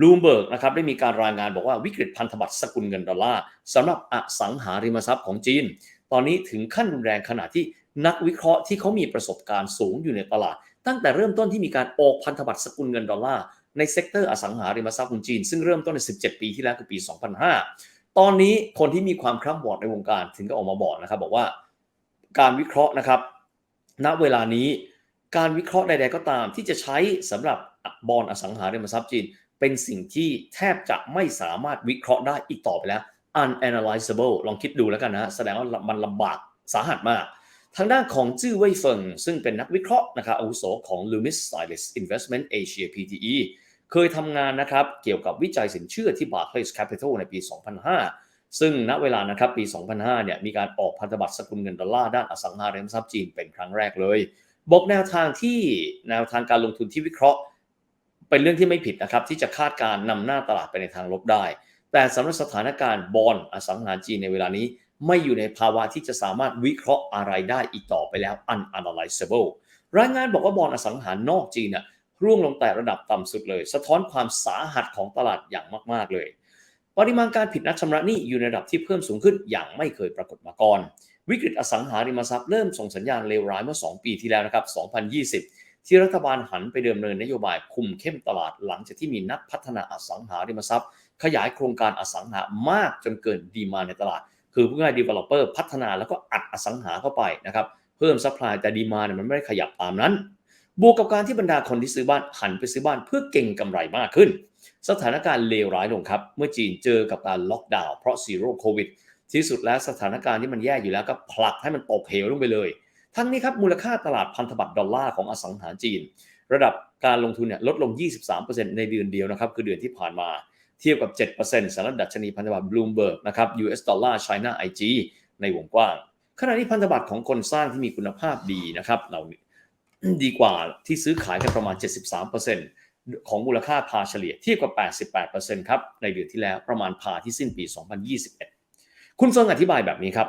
บลูมเบิร์กนะครับได้มีการรายงานบอกว่าวิกฤตพันธบัตรสกุลเงินดอลลาร์สำหรับอสังหาริมทรัพย์ของจีน ตอนนี้ถึงขั้นรุนแรงขนาดที่นักวิเคราะห์ที่เขามีประสบการณ์สูงอยู่ในตลาด ตั้งแต่เริ่มต้นที่มีการออกพันธบัตรสกุลเงินดอลลาร์ในเซกเตอร์อสังหาริมทรัพย์ของจีน ซึ่งเริ่มต้นใน 17 ปีที่แล้วคือปี 2005 ตอนนี้คนที่มีความคร่ำวอดในวงการถึงก็ออกมาบอกนะครับบอกว่าการวิเคราะห์นะครับ ณเวลานี้การวิเคราะห์ใดๆก็ตามที่จะใช้สำหรับบอลอสังหาริมทรัพย์จีน เป็นสิ่งที่แทบจะไม่สามารถวิเคราะห์ได้อีกต่อไปแล้ว unanalyzable ลองคิดดูแล้วกันนะฮะแสดงว่ามันลำบากสาหัสมาก ทางด้านของจื้อเว่ยเฟิงซึ่งเป็นนักวิเคราะห์นะครับอาวุโสของ Loomis Stylist Investment Asia PTE เคยทำงานนะครับเกี่ยวกับวิจัยสินเชื่อที่ Barclays Capital ในปี 2005 ซึ่งณเวลานะครับปี 2005 เนี่ยมีการออกพันธบัตรสกุลเงินดอลลาร์ด้านอสังหาริมทรัพย์จีนเป็นครั้งแรกเลย บอกแนวทางที่แนวทางการลงทุนที่วิเคราะห์ เป็นเรื่องที่ไม่ผิดนะครับที่จะคาดการณ์นำหน้าตลาดไปในทางลบได้ แต่สำหรับสถานการณ์บอลอสังหาจีนในเวลานี้ ไม่อยู่ในภาวะที่จะสามารถวิเคราะห์อะไรได้อีกต่อไปแล้ว unanalyzable รายงานบอกว่าบอลอสังหารนอกจีนน่ะร่วงลงแต่ระดับต่ำสุดเลย สะท้อนความสาหัสของตลาดอย่างมาก ๆ เลย ปริมาณการผิดนัดชำระหนี้อยู่ในระดับที่เพิ่มสูงขึ้นอย่างไม่เคยปรากฏมาก่อน วิกฤตอสังหาริมทรัพย์เริ่มส่งสัญญาณเลวร้ายเมื่อ 2 ปีที่แล้วนะครับ 2020 ที่รัฐบาลหันไปเดิมเนินนโยบายคุมเข้มตลาดหลังจากที่มีนักพัฒนาอสังหาริมทรัพย์ ขยายโครงการอสังหามากจนเกินดีมาในตลาด คือผู้ง่าย developer พัฒนาแล้วก็อัดอสังหาเข้าไปนะครับเพิ่มซัพพลายแต่ดีมาเนี่ยมันไม่ได้ขยับตามนั้น บวกกับการที่บรรดาคนที่ซื้อบ้านหันไปซื้อบ้านเพื่อเก่งกำไรมากขึ้น สถานการณ์เลวร้ายลงครับ เมื่อจีนเจอกับการล็อกดาวน์เพราะซีโร่โควิดที่สุดแล้วสถานการณ์ที่มันแย่อยู่แล้วก็ผลักให้มันตกเหวลงไปเลย ทั้งนี้ครับมูลค่าตลาดพันธบัตรดอลลาร์ของอสังหาจีน ระดับการลงทุนเนี่ยลดลง 23%ในเดือนเดียวนะครับคือเดือนที่ผ่านมาเทียบกับ 7%สำหรับดัชนีพันธบัตรบลูมเบิร์กนะครับ US ดอลลาร์ China IG ในวงกว้าง ขณะนี้พันธบัตรของคนสร้างที่มีคุณภาพดีนะครับเราดีกว่าที่ซื้อขายกันประมาณ 73%ของมูลค่าพาเฉลี่ยเทียบกับ 88%ครับในเดือนที่แล้วประมาณพาที่สิ้นปี 2021 คุณเฟิงอธิบายแบบนี้ครับ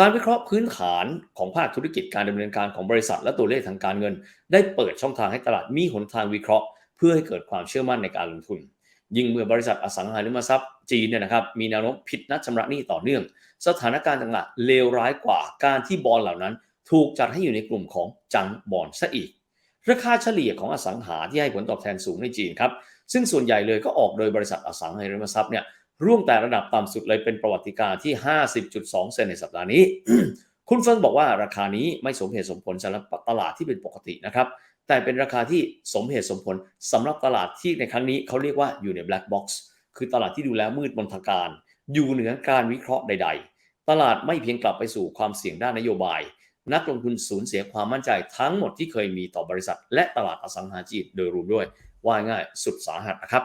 การวิเคราะห์พื้นฐานของภาคธุรกิจการดำเนินการของบริษัทและตัวเลขทางการเงิน ได้เปิดช่องทางให้ตลาดมีหนทางวิเคราะห์ เพื่อให้เกิดความเชื่อมั่นในการลงทุน ยิ่งเมื่อบริษัทอสังหาริมทรัพย์จีนเนี่ยนะครับมีแนวโน้มผิดนัดชำระหนี้ต่อเนื่อง สถานการณ์ต่างๆเลวร้ายกว่าการที่บอลเหล่านั้น ถูกจัดให้อยู่ในกลุ่มของจังบอลซะอีก ราคาเฉลี่ยของอสังหาที่ให้ผลตอบแทนสูงในจีนครับซึ่งส่วนใหญ่เลยก็ออกโดยบริษัทอสังหาริมทรัพย์เนี่ย ร่วงแต่ระดับต่ำสุดเลยเป็นประวัติการที่ 50.2 เซนในสัปดาห์นี้ คุณเฟิงบอกว่าราคานี้ไม่สมเหตุสมผลสำหรับตลาดที่เป็นปกตินะครับ แต่เป็นราคาที่สมเหตุสมผลสำหรับตลาดที่ในครั้งนี้เขาเรียกว่าอยู่ใน black box คือตลาดที่ดูแล้วมืดมนทการ อยู่เหนือการวิเคราะห์ใด ๆ ตลาดไม่เพียงกลับไปสู่ความเสี่ยงด้านนโยบาย นักลงทุนสูญเสียความมั่นใจทั้งหมดที่เคยมีต่อบริษัท และตลาดอสังหาจีนโดยรวมด้วยว่าง่ายสุดสาหัสนะครับ